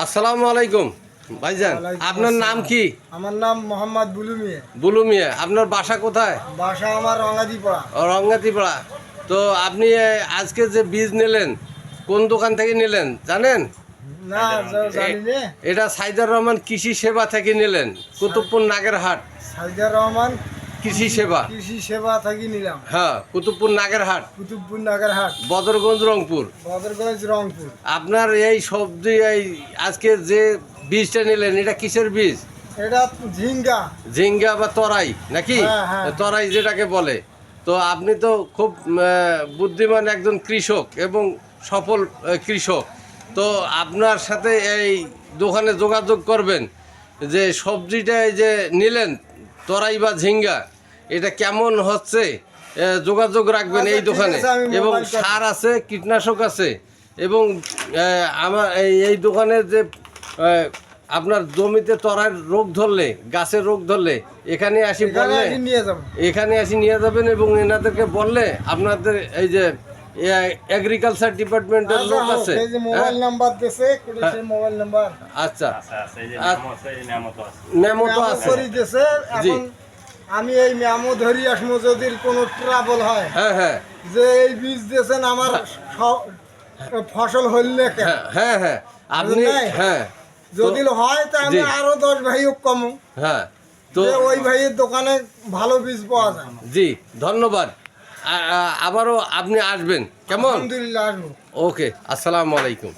আসসালামু আলাইকুম। ভাইজান আপনার নাম কি? আমার নাম মোহাম্মদ বুলু মিয়া। বুলু মিয়া আপনার বাসা কোথায়? বাসা আমার রঙাদিপাড়া রঙ্গাতিপাড়া তো আপনি আজকে যে বীজ নিলেন কোন দোকান থেকে নিলেন জানেন? এটা সাইদার রহমান কৃষি সেবা থেকে নিলেন কুতুবপুর নাগেরহাট। সাইদার রহমান কৃষি সেবা। কৃষি সেবা থাকি নিলাম। হ্যাঁ কুতুবপুর নাগেরহাট। কুতুবপুর নাগেরহাট। বদরগঞ্জ রংপুর। বদরগঞ্জ রংপুর। আপনার এই সবজি এই আজকে যে বীজটা নিলেন এটা কিসের বীজ? এটা ঝিঙ্গা। ঝিঙ্গা বা তরাই নাকি? হ্যাঁ, হ্যাঁ। তরাই যেটাকে বলে। তো আপনি তো খুব বুদ্ধিমান একজন কৃষক এবং সফল কৃষক। তো আপনার সাথে এই দোকানে যোগাযোগ করবেন যে সবজিটা এই যে নিলেন তরাই বা ঝিঙ্গা এটা কেমন হচ্ছে? যোগাযোগ রাখবেন আচ্ছা, এই দোকানে। এবং সার আছে কীটনাশক আছে এবং আমার এই এই দোকানে যে আপনার জমিতে তরার রোগ ধরলে গাছের রোগ ধরলে এখানে আসি বললে এখানে আসি নিয়ে যাবেন এবং এনাদেরকে বললে আপনাদের এই যে এগ্রিকালচার ডিপার্টমেন্টের আচ্ছা, লোক আছে। যে মোবাইল হ্যাঁ? নাম্বার দিছে সেই মোবাইল নাম্বার আচ্ছা। আচ্ছা আচ্ছা আছে এই তো আছে। আছে। করে দিছে এখন আমি এই মেমো ধরি আসমো যদি কোনো ট্রাবল হয়। হ্যাঁ হ্যাঁ। যে এই বীজ দিয়েছেন আমার ফসল হইলে হ্যাঁ হ্যাঁ হ্যাঁ। আপনি হ্যাঁ। যদি হয় তা আমি আরও দশ ভাই কম। হ্যাঁ। তো ওই ভাইয়ের দোকানে ভালো বীজ পাওয়া যায়। জি ধন্যবাদ। আবারও আপনি আসবেন। কেমন? আলহামদুলিল্লাহ ওকে আসসালামু আলাইকুম।